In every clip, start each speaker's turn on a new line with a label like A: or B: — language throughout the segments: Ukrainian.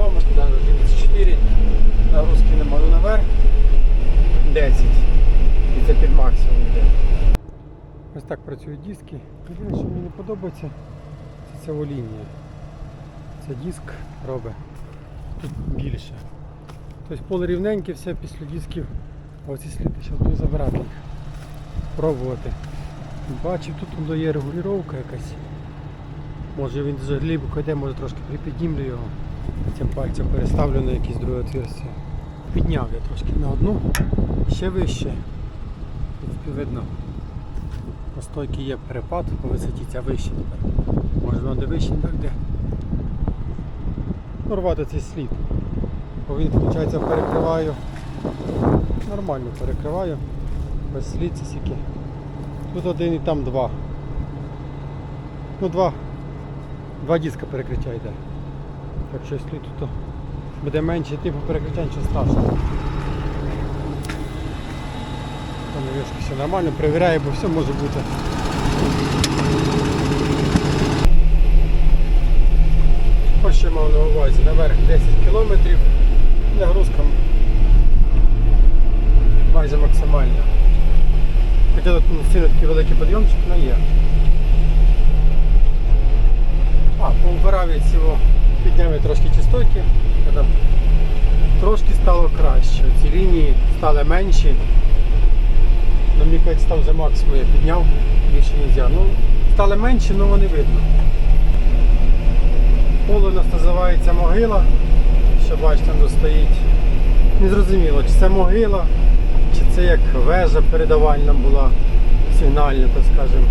A: км, навіть 11,4. Нагрузки нема ну, наверх. 10. І це під максимум йде. Ось так працюють диски. Єдине, що мені не подобається, це ця лінія. Це диск робить тут більше. Тобто поле рівненьке, все після дисків. Оці сліди зараз буду забирати. Пробувати. Бачив, тут є регулювання якась. Може він дуже глибоко йде, може трошки припіднімлю його. Цим пальцем переставлю на якісь друге отверстя. Підняв я трошки на одну, ще вище. В принципі, видно. По стойці є перепад по висоті, ця вище тепер. Може воно де вище, так де. Ну, цей слід. Бо він, виходить, перекриваю. Нормально перекриваю. Без слід це скільки. Тут один і там два. Ну два. Два диска перекриття йде. Якщо слід тут то буде менше, типу перекриття нічого страшного. Там навіски все нормально, перевіряю, бо все може бути. Ось що мав на увазі, наверх 10 кілометрів, нагрузка майже максимальна. Хоча тут не сильно такий великий підйомчик, але є. А, поубирав я цього, я трошки частотки, тоді трошки стало краще. Ці лінії стали менші. Ну, мені кажуть, там вже максимум я підняв, більше не можна. Ну, стали менші, але вони видно. Поле у нас називається могила. Що бачите, там стоїть. Незрозуміло, чи це могила, чи це як вежа передавальна була, сигнальна, так скажемо.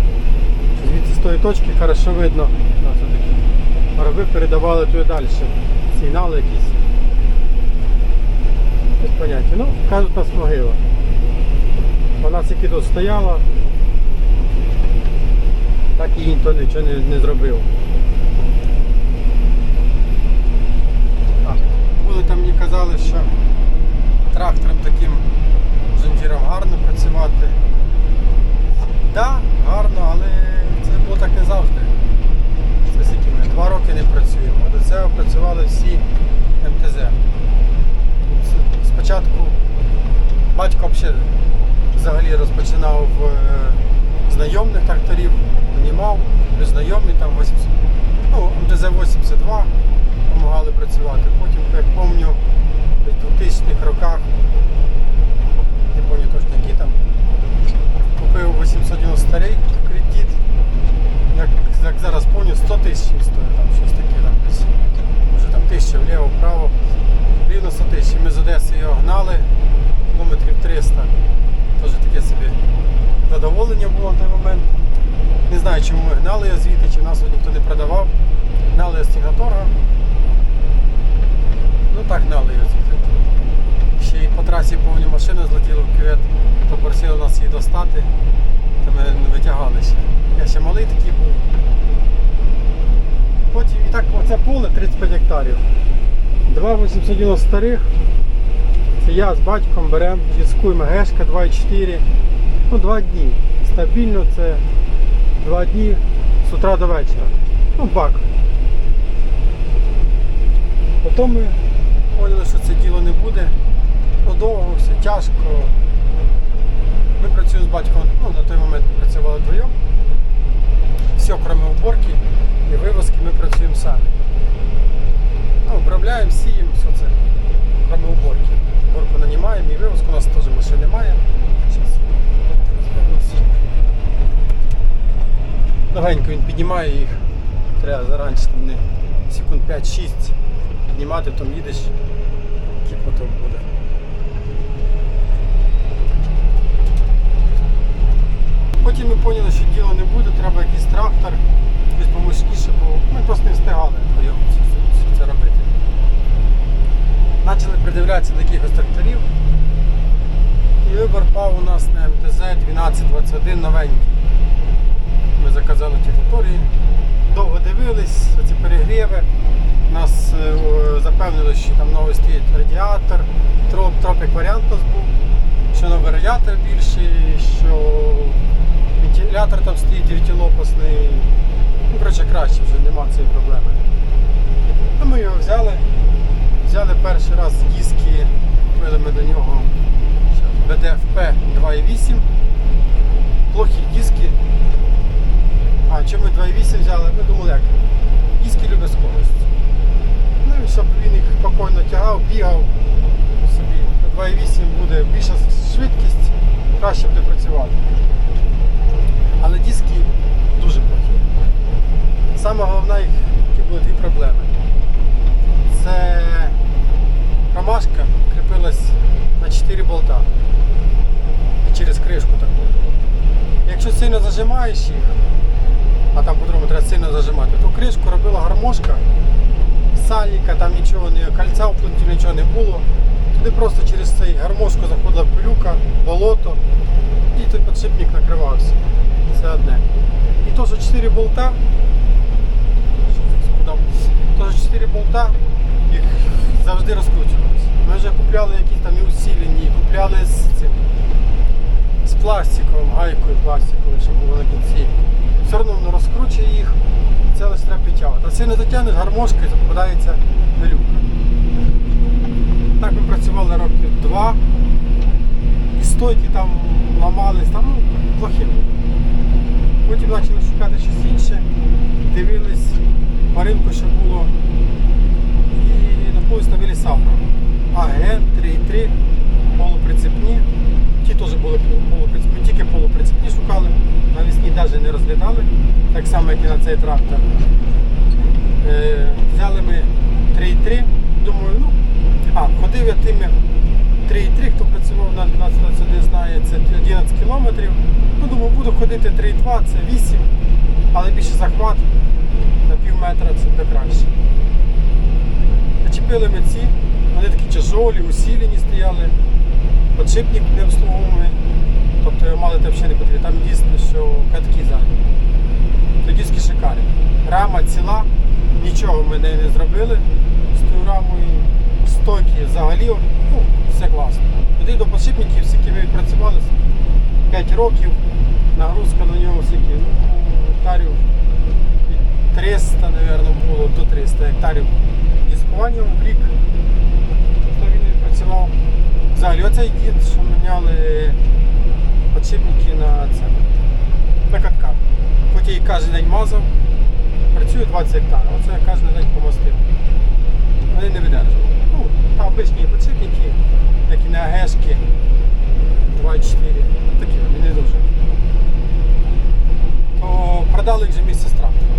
A: Звідси з тої точки хорошо видно. Раби передавали туди далі. Сигнали якісь. Без поняття. Ну, кажуть, нас могила. Вона скільки тут стояла, так і ніхто нічого не, не зробив. Були там мені казали, що трактором таким зондіром гарно працювати. Так, да, гарно, але це було так не завжди. Це скільки ми два роки не працюємо. До цього працювали всі МТЗ. Це Спочатку батько взагалі взагалі розпочинав в е, знайомих тракторів, нанімав, знайомі там 80, ну, МТЗ-82 допомагали працювати. Потім, як пам'ятаю, в 2000-х роках, не пам'ятаю точно які там, купив 890 старий кредит, як, як зараз пам'ятаю, 100 тисяч він стоїть, там щось таке там десь. Може там тисяча вліво, вправо, рівно 100 тисяч. Ми з Одеси його гнали, кілометрів 300. Теж таке собі задоволення було на той момент. Не знаю, чому ми гнали його звідти, чи нас його ніхто не продавав. Гнали його з Тігнаторга. Ну так гнали його звідти. Ще й по трасі повні машини злетіли в кювет, попросили нас її достати, то ми не витягалися. Я ще малий такий був. Потім і так оце поле 35 гектарів. Два 890 старих. Це я з батьком беремо, дискуємо гешка 2,4. Ну, два дні. Стабільно це два дні з утра до вечора. Ну, бак. Потім ми поняли, що це діло не буде. Ну, довго, все тяжко. Ми працюємо з батьком, ну, на той момент працювали вдвоєм. Все, крім уборки і вивозки, ми працюємо самі. Ну, обробляємо, сіємо, все це, кроме уборки. Уборку нанімаємо і вивозку, у нас теж машини немає. Легенько він піднімає їх. Треба заранше там не секунд 5-6 піднімати, потім їдеш, потім буде. 1221 новенький. Ми заказали території, довго дивились, ці перегріви. Нас е, запевнили, що там новий стоїть радіатор, троп, тропік варіант у нас був, що новий радіатор більший, що вентилятор там стоїть дев'ятилопасний. Ну, коротше, краще вже нема цієї проблеми. А ми його взяли. Взяли перший раз диски, купили ми до нього BDFP 2.8. Плохі диски. А чому ми 2.8 взяли? Ми думали, як диски люблять скорость. Ну щоб він їх спокійно тягав, бігав собі. 2.8 буде більша швидкість, краще буде працювати. Але диски дуже плохі. Саме головне які були дві проблеми. Це ромашка кріпилась на 4 болта і через кришку таку. Якщо сильно зажимаєш їх, а там по-другому треба сильно зажимати, то кришку робила гармошка, сальника, там нічого не кольця в пункті нічого не було. Туди просто через цей гармошку заходила пилюка, болото і той підшипник накривався. Це одне. І то, що 4 болта, Куда? Тож 4 болта їх завжди розкручувалися. Ми вже купляли якісь там і усилені, і купляли з цим з пластиком, гайкою пластиковою, щоб було на кінці. Все одно воно розкручує їх, це лише треба підтягувати. А сильно затягнеш гармошкою, попадається пилюка. Так ми працювали років два. І стойки там ламались, там ну, плохі. Потім почали шукати щось інше, дивились по ринку, що було. І на напились на Велісавра. АГ 3.3, полуприцепні. Ті теж були полуприцепні, тільки полуприцепні шукали, навісні навіть не розглядали, так само, як і на цей трактор. Е, взяли ми 3.3, думаю, ну, а, ходив я тими 3.3, хто працював на 1221 знає, це 11 кілометрів. Ну, думаю, буду ходити 3.2, це 8, але більше захват на пів метра це буде краще. Зачепили ми ці, вони такі тяжолі, усілені стояли, подшипник не обслуговуваний, тобто його мали взагалі не потрібно. Там дійсно, що катки ззаді. То диски шикарні. Рама ціла, нічого ми не зробили з тою рамою. Стойки взагалі, ну, все класно. Туди до подшипників, з якими відпрацювали 5 років, нагрузка на нього скільки, ну, гектарів 300, мабуть, було до 300 гектарів дискування в рік. То він відпрацював. Взагалі, оцей дід, що міняли подшипники на це, на катках. Хоч її кожен день мазав, працює 20 гектарів, оце кожен день помастив. Вони не видержували. Ну, там обичні подшипники, які на АГшки 2,4, такі вони не дуже. То продали їх вже місце з трактором.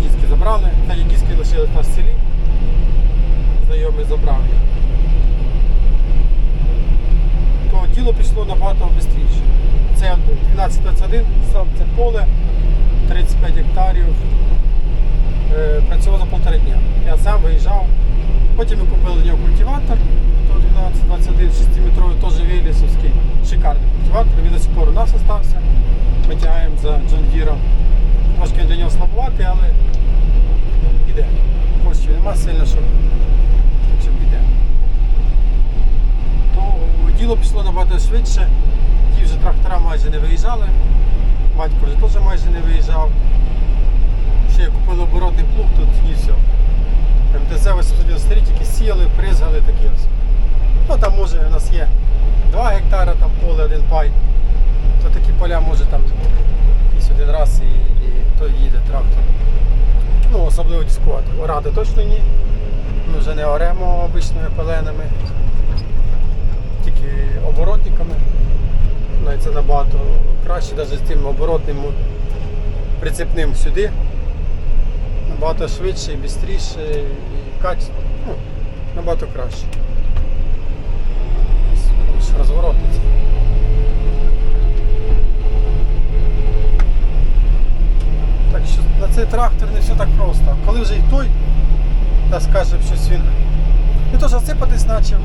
A: І диски забрали, та і диски лишились на селі. Знайомий забрав їх. То діло пішло набагато швидше. Це 1221, сам це поле, 35 гектарів. Е, Працював за півтора дня. Я сам виїжджав. Потім ми купили нього культиватор, то 1221 6-метровий, теж Вілісовський, шикарний культиватор. Він до сих пор у нас залишився. Ми тягаємо за John Deere. Трошки для нього слабувати, але піде. Коштів нема сильно, щоб піде. То діло пішло набагато швидше. Ті вже трактора майже не виїжджали. Батько вже теж майже не виїжджав. Ще купили оборотний плуг тут і все. МТЗ 893 тільки сіяли, призгали такі ось. Ну там може у нас є 2 гектара, там поле, один пай. То такі поля може там якийсь один раз і, і то їде трактор. Ну, особливо дискувати. Орати точно ні. Ми вже не оремо обичними пеленами, тільки оборотниками. Ну, і це набагато краще, навіть з тим оборотним прицепним сюди. Набагато швидше, швидше, і качество. Ну, набагато краще. Розворотиться. Так що на цей трактор не все так просто. Коли вже і той, та скаже, щось він не то що сипатись почав,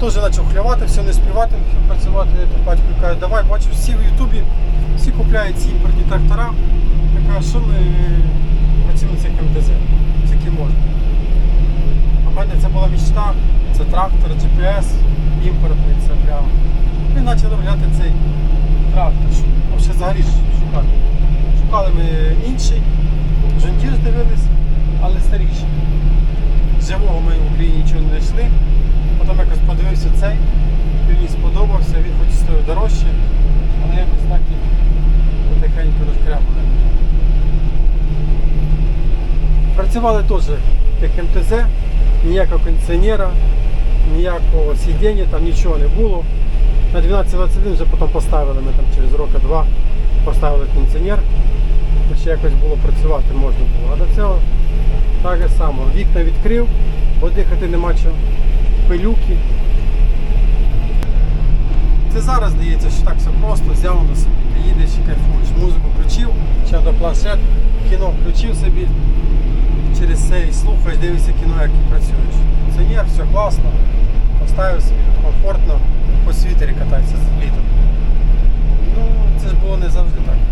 A: теж почав хлявати, все не співати, все працювати. Я тут батько каже, давай, бачу, всі в Ютубі, всі купляють ці імпортні трактора. Я кажу, що ми працюємо цих МТЗ, тільки можна. А в мене це була мечта, це трактор, GPS, імпортний, це прям. Ми почали розглядати цей трактор, взагалі шукати. Шукали ми інший, Жонтір дивились, але старіший. Живого ми в Україні нічого не знайшли. Потім якось подивився цей, він сподобався, він хоч і стоїть дорожче, але якось так і потихеньку розкрябали. Працювали теж як МТЗ, ніякого кондиціонера, ніякого сидіння, там нічого не було. На 12.21 вже потім поставили, ми там через роки два поставили кондиціонер, то ще якось було працювати можна було. А до цього так само. Вікна відкрив, бо дихати нема чого. Пилюки. Це зараз здається, що так все просто, взяв на собі, ти їдеш і кайфуєш. Музику включив, чи до планшет, кіно включив собі, через це і слухаєш, дивишся кіно, як і працюєш. Це все класно. Поставив собі комфортно, по світері кататися з літом. Ну, це ж було не завжди так.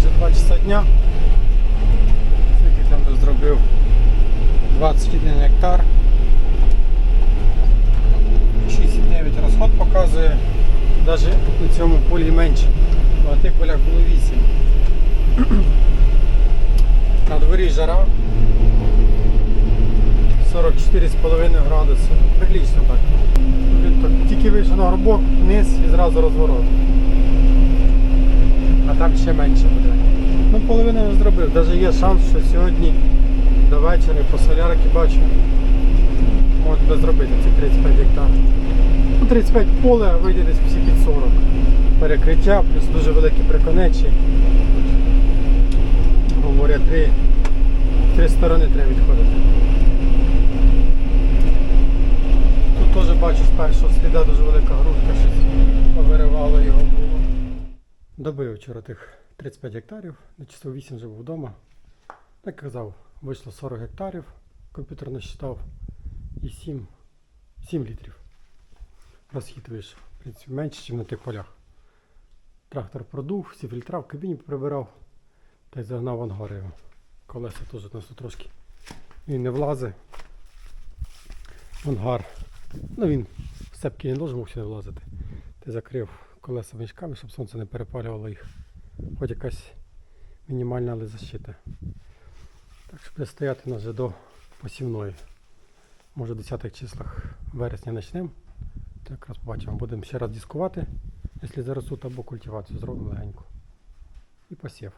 A: Майже 2 часа дня. Скільки там зробив 21 гектар. 6,9 розход показує, навіть на цьому полі менше. А тих полях було 8. На дворі жара 44,5 градуси. Прилично так. Тільки вийшов на горбок, вниз і зразу розворот там ще менше буде. Ну, половину я зробив. Навіть є шанс, що сьогодні до вечора по солярки бачу, можна буде зробити ці 35 гектар. Ну, 35 поле, вийде десь всі під 40. Перекриття, плюс дуже великі приконечі. Говоря, три, три сторони треба відходити. Тут теж бачу з першого сліда дуже велика грудка, щось повиривало його було. Добив вчора тих 35 гектарів, на часов 8 вже був вдома. Як казав, вийшло 40 гектарів, комп'ютер насчитав і 7, 7 літрів. Розхід вийшов. В принципі, менше, ніж на тих полях. Трактор продув, всі фільтра в кабіні прибирав та й загнав ангар його. Колеса теж нас трошки. Він не влазить. Ангар. Ну він в сцепки не должен був сюди влазити. Ти закрив колеса мішками, щоб сонце не перепалювало їх. Хоч якась мінімальна, але защита. Так що буде стояти нас вже до посівної. Може в 10 числах вересня почнемо. Так якраз побачимо. Будемо ще раз дискувати, якщо заростуть або культивацію зробимо легенько. І посів.